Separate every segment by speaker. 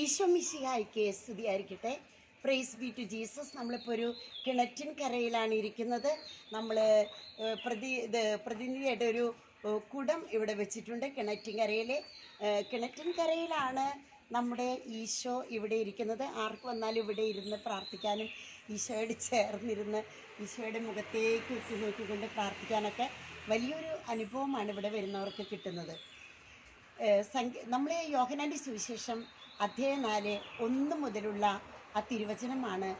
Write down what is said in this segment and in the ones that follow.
Speaker 1: ഈശോ മിശിഹായിക്ക് സ്തുതിയായിരിക്കട്ടെ. Price B to Jesus നമ്മളിപ്പോൾ ഒരു കിണറ്റിൻ കരയിലാണ് ഇരിക്കുന്നത്. നമ്മൾ പ്രതി ഇത് പ്രതിനിധിയായിട്ട് ഒരു കുടം ഇവിടെ വെച്ചിട്ടുണ്ട് കിണറ്റിൻ കരയിൽ കിണറ്റിൻ കരയിലാണ് നമ്മുടെ ഈശോ ഇവിടെ ഇരിക്കുന്നത്. ആർക്ക് വന്നാലും ഇവിടെ ഇരുന്ന് പ്രാർത്ഥിക്കാനും ഈശോയോട് ചേർന്നിരുന്ന് ഈശോയുടെ മുഖത്തേക്ക് ഉറ്റു നോക്കിക്കൊണ്ട് പ്രാർത്ഥിക്കാനൊക്കെ വലിയൊരു അനുഭവമാണ് ഇവിടെ വരുന്നവർക്ക് കിട്ടുന്നത്. നമ്മൾ യോഹനാന്റെ സുവിശേഷം അധ്യായ നാല് ഒന്ന് മുതലുള്ള ആ തിരുവചനമാണ്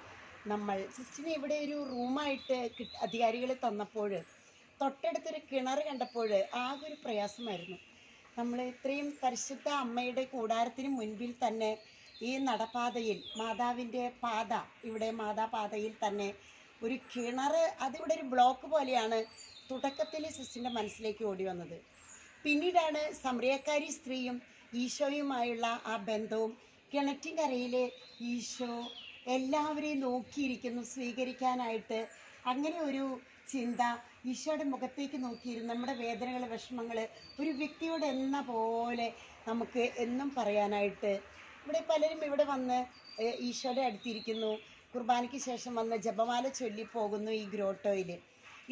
Speaker 1: നമ്മൾ. സിസ്റ്റിനെ ഇവിടെ ഒരു റൂമായിട്ട് അധികാരികൾ തന്നപ്പോൾ തൊട്ടടുത്തൊരു കിണർ കണ്ടപ്പോൾ ആകെ ഒരു പ്രയാസമായിരുന്നു. നമ്മൾ ഇത്രയും പരിശുദ്ധ അമ്മയുടെ കൂടാരത്തിന് മുൻപിൽ തന്നെ ഈ നടപ്പാതയിൽ മാതാവിന്റെ പാത ഇവിടെ മാതാപാതയിൽ തന്നെ ഒരു കിണർ അതിവിടെ ഒരു ബ്ലോക്ക് പോലെയാണ് തുടക്കത്തിൽ സിസ്റ്റിന്റെ മനസ്സിലേക്ക് ഓടി വന്നത്. പിന്നീടാണ് സമറിയക്കാരി സ്ത്രീയും ഈശോയുമായുള്ള ആ ബന്ധവും കിണറ്റിൻകരയിലെ ഈശോ എല്ലാവരെയും നോക്കിയിരിക്കുന്നു സ്വീകരിക്കാനായിട്ട്. അങ്ങനെ ഒരു ചിന്ത ഈശോയുടെ മുഖത്തേക്ക് നോക്കിയിരുന്നു. നമ്മുടെ വേദനകൾ വിഷമങ്ങൾ ഒരു വ്യക്തിയോട് എന്ന പോലെ നമുക്ക് എന്നും പറയാനായിട്ട്. ഇവിടെ പലരും ഇവിടെ വന്ന് ഈശോയുടെ അടുത്തിരിക്കുന്നു. കുർബാനയ്ക്ക് ശേഷം വന്ന് ജപമാല ചൊല്ലി പോകുന്നു ഈ ഗ്രോട്ടോയിൽ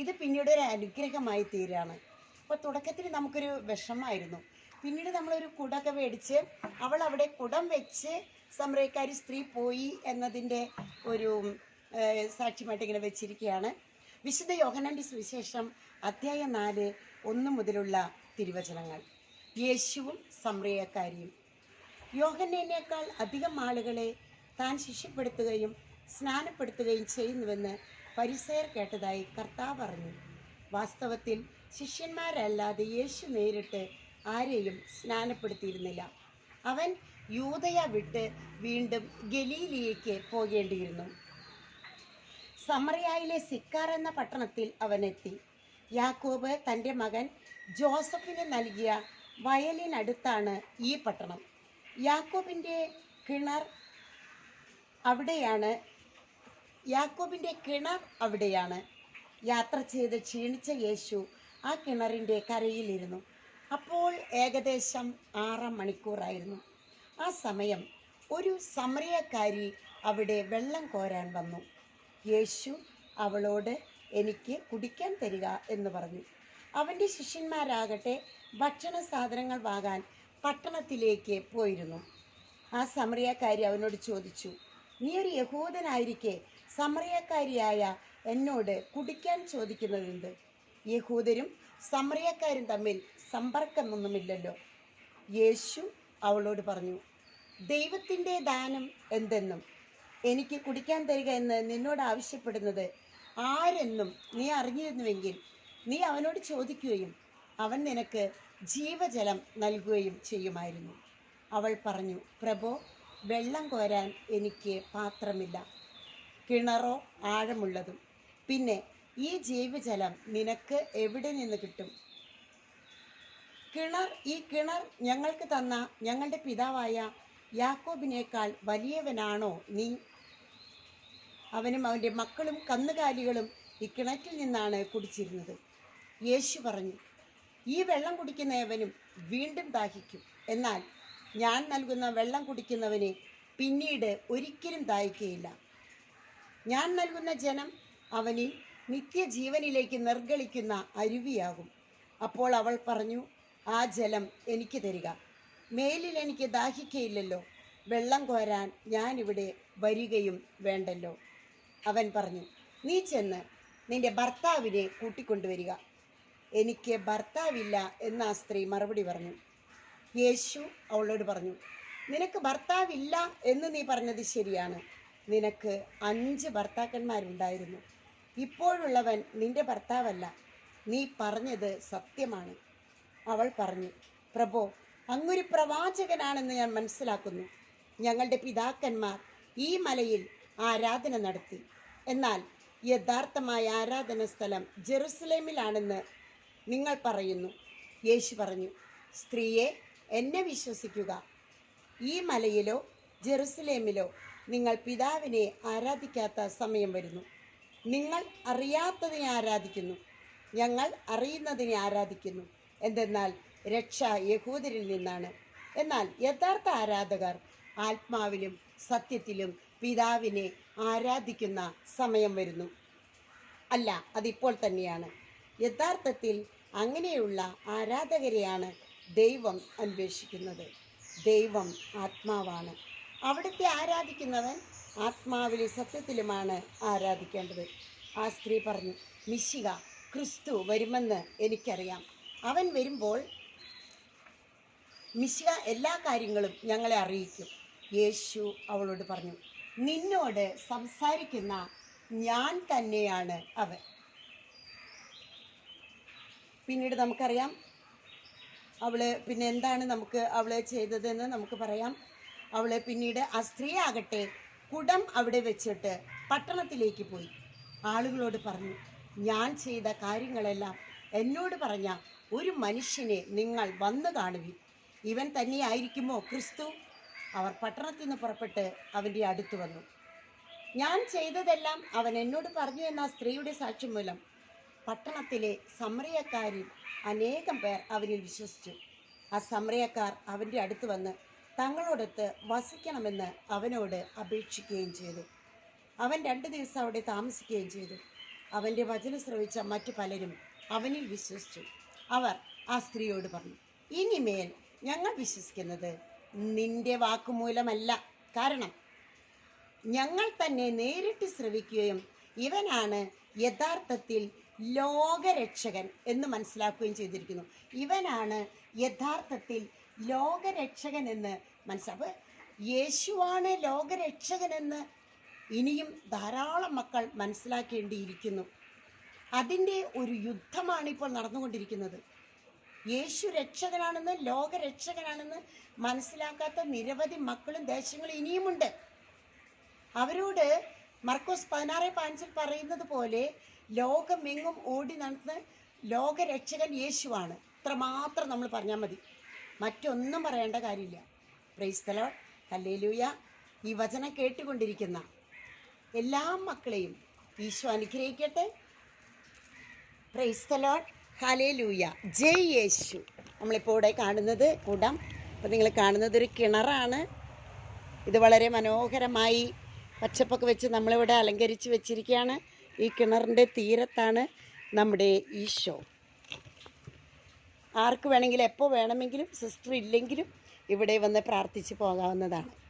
Speaker 1: ഇത് പിന്നീട് ഒരു അനുഗ്രഹമായി തീരാണ്. അപ്പോൾ തുടക്കത്തിൽ നമുക്കൊരു വിഷമമായിരുന്നു. പിന്നീട് നമ്മളൊരു കുടൊക്കെ മേടിച്ച് അവൾ അവിടെ കുടം വെച്ച് സമരക്കാരി സ്ത്രീ പോയി എന്നതിന്റെ ഒരു സാക്ഷ്യമായിട്ട് ഇങ്ങനെ വെച്ചിരിക്കുകയാണ്. വിശുദ്ധ യോഹനാന്റെ സുവിശേഷം അധ്യായം നാല് ഒന്ന് മുതലുള്ള തിരുവചനങ്ങൾ. യേശുവും സമ്രയക്കാരിയും യോഹന്നേനേക്കാൾ അധികം ആളുകളെ താൻ ശിഷ്യപ്പെടുത്തുകയും സ്നാനപ്പെടുത്തുകയും ചെയ്യുന്നുവെന്ന് പരിസയർ കേട്ടതായി കർത്താവ് പറഞ്ഞു. വാസ്തവത്തിൽ ശിഷ്യന്മാരല്ലാതെ യേശു നേരിട്ട് ആരെയും സ്നാനപ്പെടുത്തിയിരുന്നില്ല. അവൻ യൂതയ വിട്ട് വീണ്ടും ഗലീലിയേക്ക് പോകേണ്ടിയിരുന്നു. സമറിയായിലെ സിക്കാർ എന്ന പട്ടണത്തിൽ അവനെത്തി യാക്കോബ് തന്റെ മകൻ ജോസഫിന് നൽകിയ വയലിനടുത്താണ് ഈ പട്ടണം. യാക്കോബിന്റെ കിണർ അവിടെയാണ് യാക്കോബിന്റെ കിണർ അവിടെയാണ്. യാത്ര ചെയ്ത് ക്ഷീണിച്ച യേശു ആ കിണറിന്റെ കരയിലിരുന്നു. അപ്പോൾ ഏകദേശം ആറാം മണിക്കൂറായിരുന്നു. ആ സമയം ഒരു സമരയക്കാരി അവിടെ വെള്ളം കോരാൻ വന്നു. യേശു അവളോട് എനിക്ക് കുടിക്കാൻ തരിക എന്ന് പറഞ്ഞു. അവന്റെ ശിഷ്യന്മാരാകട്ടെ ഭക്ഷണ സാധനങ്ങൾ വാങ്ങാൻ പട്ടണത്തിലേക്ക് പോയിരുന്നു. ആ സമറിയക്കാരി അവനോട് ചോദിച്ചു നീ ഒരു യഹൂദനായിരിക്കെ സമറിയക്കാരിയായ എന്നോട് കുടിക്കാൻ ചോദിക്കുന്നതെന്ത് യഹൂദരും സമറിയക്കാരും തമ്മിൽ സമ്പർക്കമൊന്നുമില്ലല്ലോ. യേശു അവളോട് പറഞ്ഞു ദൈവത്തിന്റെ ദാനം എന്തെന്നും? എനിക്ക് കുടിക്കാൻ തരിക എന്ന് നിന്നോട് ആവശ്യപ്പെടുന്നത് ആരെന്നും നീ അറിഞ്ഞിരുന്നുവെങ്കിൽ നീ അവനോട് ചോദിക്കുകയും അവൻ നിനക്ക് ജീവജലം നൽകുകയും ചെയ്യുമായിരുന്നു. അവൾ പറഞ്ഞു പ്രഭോ വെള്ളം കോരാൻ എനിക്ക് പാത്രമില്ല. കിണറോ ആഴമുള്ളതും പിന്നെ ഈ ജീവജലം നിനക്ക് എവിടെ നിന്ന് കിട്ടും? കിണർ ഈ കിണർ ഞങ്ങൾക്ക് തന്ന ഞങ്ങളുടെ പിതാവായ യാക്കോബിനേക്കാൾ വലിയവനാണോ നീ? അവനും അവന്റെ മക്കളും കന്നുകാലികളും ഈ കിണറ്റിൽ നിന്നാണ് കുടിച്ചിരുന്നത്. യേശു പറഞ്ഞു ഈ വെള്ളം കുടിക്കുന്നവനും വീണ്ടും ദാഹിക്കും. എന്നാൽ ഞാൻ നൽകുന്ന വെള്ളം കുടിക്കുന്നവനെ പിന്നീട് ഒരിക്കലും ദാഹിക്കുകയില്ല. ഞാൻ നൽകുന്ന ജനം അവനിൽ നിത്യജീവനിലേക്ക് നിർഗളിക്കുന്ന അരുവിയാകും. അപ്പോൾ അവൾ പറഞ്ഞു ആ ജലം എനിക്ക് തരിക. മേലിൽ എനിക്ക് ദാഹിക്കയില്ലല്ലോ. വെള്ളം കോരാൻ ഞാനിവിടെ വരികയും വേണ്ടല്ലോ. അവൻ പറഞ്ഞു നീ ചെന്ന് നിന്റെ ഭർത്താവിനെ കൂട്ടിക്കൊണ്ടുവരിക. എനിക്ക് ഭർത്താവില്ല എന്ന് ആ സ്ത്രീ മറുപടി പറഞ്ഞു. യേശു അവളോട് പറഞ്ഞു നിനക്ക് ഭർത്താവില്ല എന്ന് നീ പറഞ്ഞത് ശരിയാണ്. നിനക്ക് അഞ്ച് ഭർത്താക്കന്മാരുണ്ടായിരുന്നു. ഇപ്പോഴുള്ളവൻ നിന്റെ ഭർത്താവല്ല. നീ പറഞ്ഞത് സത്യമാണ്. അവൾ പറഞ്ഞു പ്രഭോ അങ്ങൊരു പ്രവാചകനാണെന്ന് ഞാൻ മനസ്സിലാക്കുന്നു. ഞങ്ങളുടെ പിതാക്കന്മാർ ഈ മലയിൽ ആരാധന നടത്തി. എന്നാൽ യഥാർത്ഥമായ ആരാധന സ്ഥലം ജെറുസലേമിലാണെന്ന് നിങ്ങൾ പറയുന്നു. യേശു പറഞ്ഞു സ്ത്രീയെ എന്നെ വിശ്വസിക്കുക. ഈ മലയിലോ ജെറുസലേമിലോ നിങ്ങൾ പിതാവിനെ ആരാധിക്കാത്ത സമയം വരുന്നു. നിങ്ങൾ അറിയാത്തതിനെ ആരാധിക്കുന്നു. ഞങ്ങൾ അറിയുന്നതിനെ ആരാധിക്കുന്നു. എന്തെന്നാൽ രക്ഷ യഹൂദരിൽ നിന്നാണ്. എന്നാൽ യഥാർത്ഥ ആരാധകർ ആത്മാവിലും സത്യത്തിലും പിതാവിനെ ആരാധിക്കുന്ന സമയം വരുന്നു. അല്ല അതിപ്പോൾ തന്നെയാണ്. യഥാർത്ഥത്തിൽ അങ്ങനെയുള്ള ആരാധകരെയാണ് ദൈവം അന്വേഷിക്കുന്നത്. ദൈവം ആത്മാവാണ്. അവിടുത്തെ ആരാധിക്കുന്നവൻ ആത്മാവിലും സത്യത്തിലുമാണ് ആരാധിക്കേണ്ടത്. ആ സ്ത്രീ പറഞ്ഞു മിശിക ക്രിസ്തു വരുമെന്ന് എനിക്കറിയാം. അവൻ വരുമ്പോൾ മിശിക എല്ലാ കാര്യങ്ങളും ഞങ്ങളെ അറിയിക്കും. യേശു അവളോട് പറഞ്ഞു നിന്നോട് സംസാരിക്കുന്ന ഞാൻ തന്നെയാണ് അവൻ. പിന്നീട് നമുക്കറിയാം അവൾ പിന്നെ എന്താണ് നമുക്ക് അവൾ ചെയ്തതെന്ന് നമുക്ക് പറയാം. അവൾ പിന്നീട് ആ സ്ത്രീ ആകട്ടെ കുടം അവിടെ വെച്ചിട്ട് പട്ടണത്തിലേക്ക് പോയി. ആളുകളോട് പറഞ്ഞു ഞാൻ ചെയ്ത കാര്യങ്ങളെല്ലാം എന്നോട് പറഞ്ഞ ഒരു മനുഷ്യനെ നിങ്ങൾ വന്നു കാണുവിൻ. ഇവൻ തന്നെയായിരിക്കുമോ ക്രിസ്തു? അവർ പട്ടണത്തിൽ നിന്ന് പുറപ്പെട്ട് അവന്റെ അടുത്ത് വന്നു. ഞാൻ ചെയ്തതെല്ലാം അവൻ എന്നോട് പറഞ്ഞു എന്ന സ്ത്രീയുടെ സാക്ഷ്യം മൂലം. പട്ടണത്തിലെ സമറിയക്കാരിൽ അനേകം പേർ അവനിൽ വിശ്വസിച്ചു. ആ സമറിയക്കാർ അവന്റെ അടുത്ത് വന്ന് തങ്ങളോടൊത്ത് വസിക്കണമെന്ന് അവനോട് അപേക്ഷിക്കുകയും ചെയ്തു. അവൻ രണ്ട് ദിവസം അവിടെ താമസിക്കുകയും ചെയ്തു. അവന്റെ വചനം ശ്രവിച്ച മറ്റു പലരും അവനിൽ വിശ്വസിച്ചു. അവർ ആ സ്ത്രീയോട് പറഞ്ഞു ഇനിമേൽ ഞങ്ങൾ വിശ്വസിക്കുന്നത് നിന്റെ വാക്കുമൂലമല്ല. കാരണം ഞങ്ങൾ തന്നെ നേരിട്ട് ശ്രവിക്കുകയും ഇവനാണ് യഥാർത്ഥത്തിൽ ലോകരക്ഷകൻ എന്ന് മനസ്സിലാക്കുകയും ചെയ്തിരിക്കുന്നു. ഇവനാണ് യഥാർത്ഥത്തിൽ ലോകരക്ഷകൻ എന്ന് മനസ്സിലാവ് യേശുവാണ് ലോകരക്ഷകൻ എന്ന് ഇനിയും ധാരാളം മക്കൾ മനസ്സിലാക്കേണ്ടിയിരിക്കുന്നു. അതിന്റെ ഒരു യുദ്ധമാണ് ഇപ്പോൾ നടന്നുകൊണ്ടിരിക്കുന്നത്. യേശു രക്ഷകനാണെന്ന് ലോകരക്ഷകനാണെന്ന് മനസ്സിലാക്കാത്ത നിരവധി മക്കളും ദേശങ്ങളും ഇനിയുമുണ്ട്. അവരോട് മർക്കോസ് പതിനാറ് പാഞ്ചിൽ പറയുന്നത് പോലെ ലോകമെങ്ങും ഓടി നടന്ന് ലോകരക്ഷകൻ യേശുവാണ്. ഇത്രമാത്രം നമ്മൾ പറഞ്ഞാൽ മതി. മറ്റൊന്നും പറയേണ്ട കാര്യമില്ല. പ്രൈസ്തലോ ഹല്ലേലൂയ ഈ വചനം കേട്ടുകൊണ്ടിരിക്കുന്ന എല്ലാ മക്കളെയും ഈശോ അനുഗ്രഹിക്കട്ടെ. പ്രൈസ്തലോ ഹലേലൂയ ജയ് യേശു. നമ്മളിപ്പോൾ ഇവിടെ കാണുന്നത് കൂടാം. അപ്പോൾ നിങ്ങൾ കാണുന്നത് ഒരു കിണറാണ്. ഇത് വളരെ മനോഹരമായി പച്ചപ്പൊക്കെ വെച്ച് നമ്മളിവിടെ അലങ്കരിച്ച് വെച്ചിരിക്കുകയാണ്. ഈ കിണറിന്റെ തീരത്താണ് നമ്മുടെ ഈശോ. ആർക്ക് വേണമെങ്കിലും എപ്പോൾ വേണമെങ്കിലും സിസ്റ്റർ ഇല്ലെങ്കിലും ഇവിടെ വന്ന് പ്രാർത്ഥിച്ച് പോകാവുന്നതാണ്.